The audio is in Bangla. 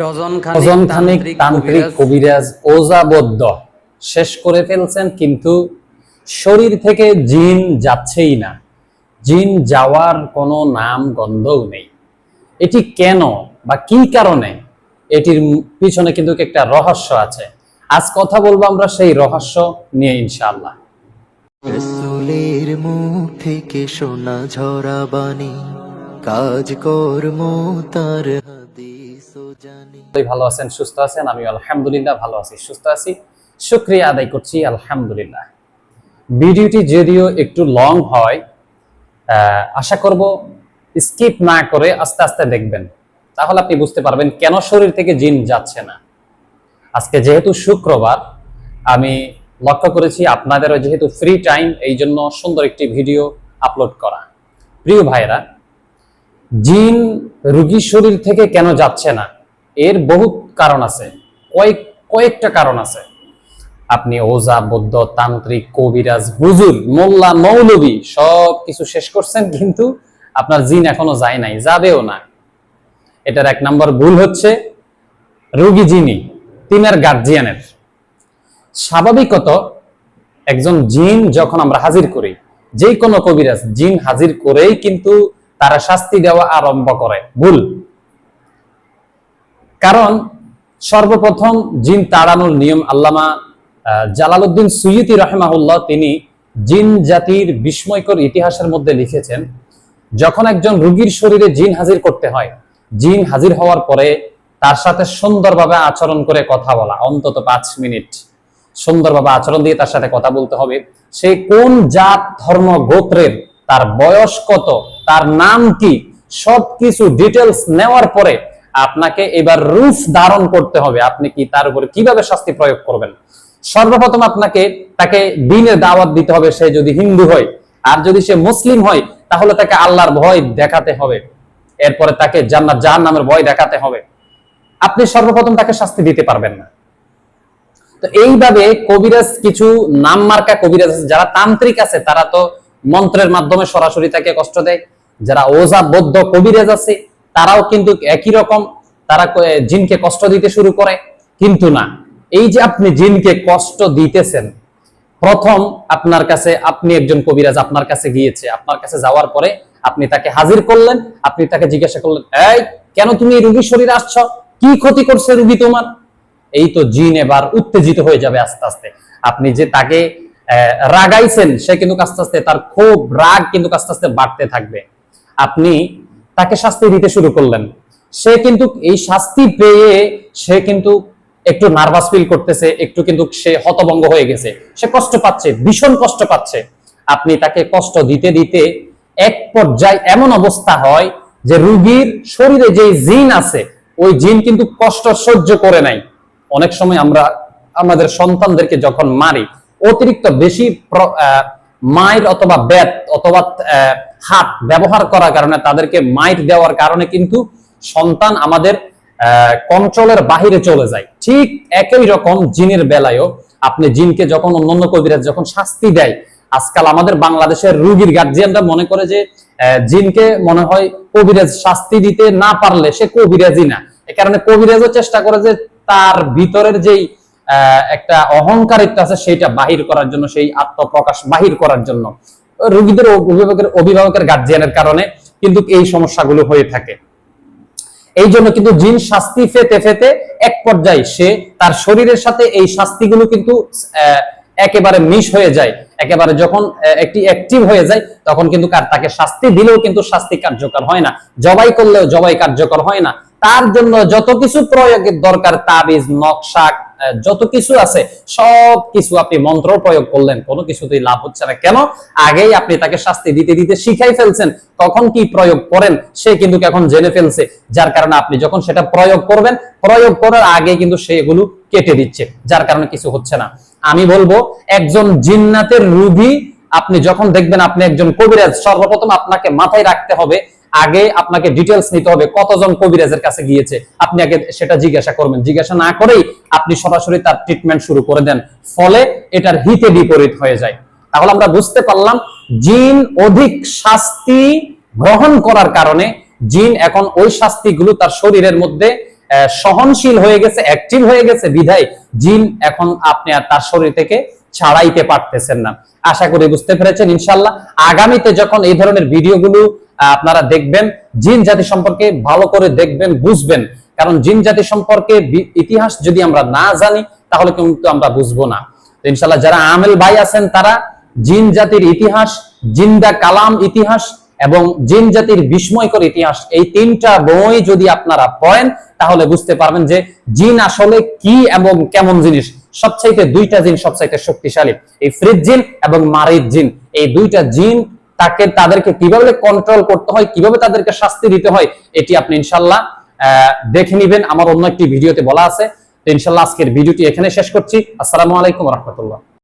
ডজন খানিক তান্ত্রিক কবিরাজ। ওজাবদ্ধ শেষ করে ফেলছেন কিন্তু শরীর থেকে জিন যাচ্ছেই না। জিন যাওয়ার কোনো নাম গন্ধও নেই। এটি কেন বা কি কারণে? এটির পিছনে কিন্তু একটা রহস্য আছে। আজ কথা বলব আমরা সেই রহস্য নিয়ে ইনশাআল্লাহ। রসুলের মুখ থেকে শোনা ঝরা বাণী কাজ কর্ম তার ভালো আছেন, সুস্থ আছেন? আমি আলহামদুলিল্লাহ ভালো আছি, সুস্থ আছি। শুক্রিয়া আদায় করছি, আলহামদুলিল্লাহ। ভিডিওটি যদিও একটু লং হয় আশা করব স্কিপ না করে আস্তে আস্তে দেখবেন। তাহলে আপনি বুঝতে পারবেন কেন শরীর থেকে জিন যাচ্ছে না। আজকে যেহেতু শুক্রবার, আমি লক্ষ্য করেছি আপনাদেরও যেহেতু ফ্রি টাইম এই জন্য সুন্দর একটি ভিডিও আপলোড করা। প্রিয় ভাইরা জিন রুগীর শরীর থেকে কেন যাচ্ছে না? এর বহুত কারণ আছে। কয়েক, কয়েকটা কারণ আছে। আপনি ওজা, বৌদ্ধ, তান্ত্রিক, কবিরাজ, হুজুর, মোল্লা, মৌলবী সব কিছু শেষ করছেন, কিন্তু আপনার জিন এখনও যায় নাই, যাবেও না। এটার এক নম্বর ভুল হচ্ছে, রুগী যিনি, তিনার গার্জিয়ানের স্বাভাবিকত একজন জিন যখন আমরা হাজির করি যে কোনো কবিরাজ, জিন হাজির করেই কিন্তু তারা শাস্তি দেওয়া আরম্ভ করে। ভুল। কারণ সর্বপ্রথম জিন তাড়ানোর নিয়ম আল্লামা জালালউদ্দিন সুইয়িতি রহমাহুল্লাহ তিনি জিন জাতির বিস্ময়কর ইতিহাসের মধ্যে লিখেছেন, যখন একজন রুগীর শরীরে জিন হাজির করতে হয়, জিন হাজির হওয়ার পরে তার সাথে সুন্দরভাবে আচরণ করে কথা বলা, অন্তত পাঁচ মিনিট সুন্দরভাবে আচরণ দিয়ে তার সাথে কথা বলতে হবে, সে কোন জাত, ধর্ম, গোত্রের, তার বয়স কত, তার নাম কি, সবকিছু ডিটেলস নেওয়ার পরে আপনাকে এবার রূপ ধারণ করতে হবে। আপনি কি তার উপরে কীভাবে শাস্তি প্রয়োগ করবেন? সর্বপ্রথম আপনাকে তাকে দিনের দাওয়াত দিতে হবে সে যদি হিন্দু হয়। আর যদি সে মুসলিম হয়, তাহলে তাকে আল্লাহর ভয় দেখাতে হবে। এরপরে তাকে জান্নাত জাহান নামের ভয় দেখাতে হবে। আপনি সর্বপ্রথম তাকে শাস্তি দিতে পারবেন না। তো এইভাবে কবিরাজ কিছু নাম মার্কা কবিরাজ যারা তান্ত্রিক আছে, তারা তো মন্ত্রের মাধ্যমে সরাসরি তাকে কষ্ট দেয়। যারা ওজা বৌদ্ধ কবিরাজ আছে তারাও কিন্তু একই রকম, তারা জিনকে কষ্ট দিতে শুরু করে, কিন্তু না। এই যে আপনি জিনকে কষ্ট দিতেছেন, প্রথম আপনার কাছে, আপনি একজন কবিরাজ আপনার কাছে গিয়েছে, আপনার কাছে যাওয়ার পরে আপনি তাকে হাজির করলেন, আপনি তাকে জিজ্ঞাসা করলেন, এই, কেন তুমি রুগীর শরীরে আসছ? কি ক্ষতি করছে রুগী তোমার? এই তো জিন এবার উত্তেজিত হয়ে যাবে আস্তে আস্তে। আপনি যে তাকে রাগাইছেন, সে কিন্তু আস্তে আস্তে তার খুব রাগ কিন্তু আস্তে আস্তে বাড়তে থাকবে। আপনি তাকে শাস্তি দিতে শুরু করলেন। সে কিন্তু এই শাস্তি পেয়ে সে কিন্তু একটু নার্ভাস ফিল করতেছে, একটু কিন্তু সে হতভঙ্গ হয়ে গেছে। সে কষ্ট পাচ্ছে, ভীষণ কষ্ট পাচ্ছে। আপনি তাকে কষ্ট দিতে দিতে এক পর্যায়ে এমন অবস্থা হয় যে রুগীর শরীরে যে জিন আছে, ওই জিন কিন্তু কষ্ট সহ্য করে নাই। অনেক সময় আমরা, আমাদের সন্তানদেরকে যখন মারি, অতিরিক্ত বেশি মায়ের অথবা ব্যাট অথবা হাত ব্যবহার করার কারণে তাদেরকে মাইট দেওয়ার কারণে কিন্তু সন্তান আমাদের কন্ট্রোলের বাহিরে চলে যায়। ঠিক একই রকম জিনের বেলায়ও আপনি জিনকে যখন অন্যান্য কবিরাজ যখন শাস্তি দেয়, আজকাল আমাদের বাংলাদেশের রুগীর গার্জিয়ানরা মনে করে যে জিনকে মনে হয় কবিরাজ শাস্তি দিতে না পারলে সে কবিরাজই না। এ কারণে কবিরাজও চেষ্টা করে যে তার ভিতরের যেই একটা অহংকারিত্ব আছে সেইটা বাহির করার জন্য, সেই আত্মপ্রকাশ বাহির করার জন্য। রোগীদের অভিভাবকের অভিভাবকের গার্জিয়ানের কারণে কিন্তু এই সমস্যাগুলো হয়ে থাকে। এই জন্য কিন্তু জিন শাস্তি ফেতে ফেতে এক পর্যায়ে সে তার শরীরের সাথে এই শাস্তিগুলো কিন্তু আহ, একেবারে মিশ হয়ে যায়, একেবারে যখন একটি অ্যাক্টিভ হয়ে যায়, তখন কিন্তু তাকে শাস্তি দিলেও কিন্তু শাস্তি কার্যকর হয় না। জবাই করলেও জবাই কার্যকর হয় না। তার জন্য যত কিছু প্রয়োগের দরকার, তাবিজ নকশা যত কিছু আছে, সব কিছু আপনি মন্ত্র প্রয়োগ করলেন, কোনো কিছুতেই লাভ হচ্ছে না। কেন? আগেই আপনি তাকে শাস্তি দিতে দিতে শিখাই ফেলছেন, কখন কি প্রয়োগ করেন, সে কিন্তু এখন জেনে ফেলছে। যার কারণে আপনি যখন সেটা প্রয়োগ করবেন, প্রয়োগ করার আগে কিন্তু সে এগুলো কেটে দিচ্ছে, যার কারণে কিছু হচ্ছে না। আমি বলব, একজন জিন্নাতের রুগী, আপনি যখন দেখবেন আপনি একজন কবিরাজ, সর্বপ্রথম আপনাকে মাথায় রাখতে হবে, আগে আপনাকে ডিটেলস নিতে হবে, কতজন কবিরাজের কাছে গিয়েছে। আপনি আগে সেটা জিজ্ঞাসা করবেন। জিজ্ঞাসা না করেই আপনি সরাসরি তার ট্রিটমেন্ট শুরু করে দেন। ফলে এটার হিতে বিপরীত হয়ে যায়। তাহলে আমরা বুঝতে পারলাম, জিন অধিক শাস্তি গ্রহণ করার কারণে, জিন এখন ওই শাস্তিগুলো তার শরীরের মধ্যে সহনশীল হয়ে গেছে অ্যাক্টিভ হয়ে গেছে। বিধায় জিন এখন আপনি আর তার শরীর থেকে ছাড়াইতে পারতেছেন না। আশা করি বুঝতে পেরেছেন ইনশাল্লাহ আগামীতে যখন এই ধরনের ভিডিওগুলো আপনারা দেখবেন, জিন জাতি সম্পর্কে ভালো করে দেখবেন, বুঝবেন। কারণ জিন জাতি সম্পর্কে ইতিহাস যদি আমরা না জানি, তাহলে কিন্তু আমরা বুঝব না। তো ইনশাল্লাহ যারা আমেল ভাই আছেন, তারা জিন জাতির ইতিহাস, জিন্দা কালাম ইতিহাস এবং জিন জাতির বিস্ময়কর ইতিহাস, এই তিনটা বই যদি আপনারা পড়েন, তাহলে বুঝতে পারবেন যে জিন আসলে কি এবং কেমন জিনিস। সবচাইতে দুইটা জিন সবচাইতে শক্তিশালী, এই ফ্রিজ জিন এবং মারিদ জিন। এই দুইটা জিন তাকে, তাদেরকে কীভাবে কন্ট্রোল করতে হয়, কীভাবে তাদেরকে শাস্তি দিতে হয়, এটি আপনি ইনশাল্লাহ দেখে নিবেন। আমার অন্য একটি ভিডিওতে বলা আছে। ইনশাল্লাহ আজকের ভিডিওটি এখানে শেষ করছি। আসসালামু আলাইকুম রহমতুল্লাহ।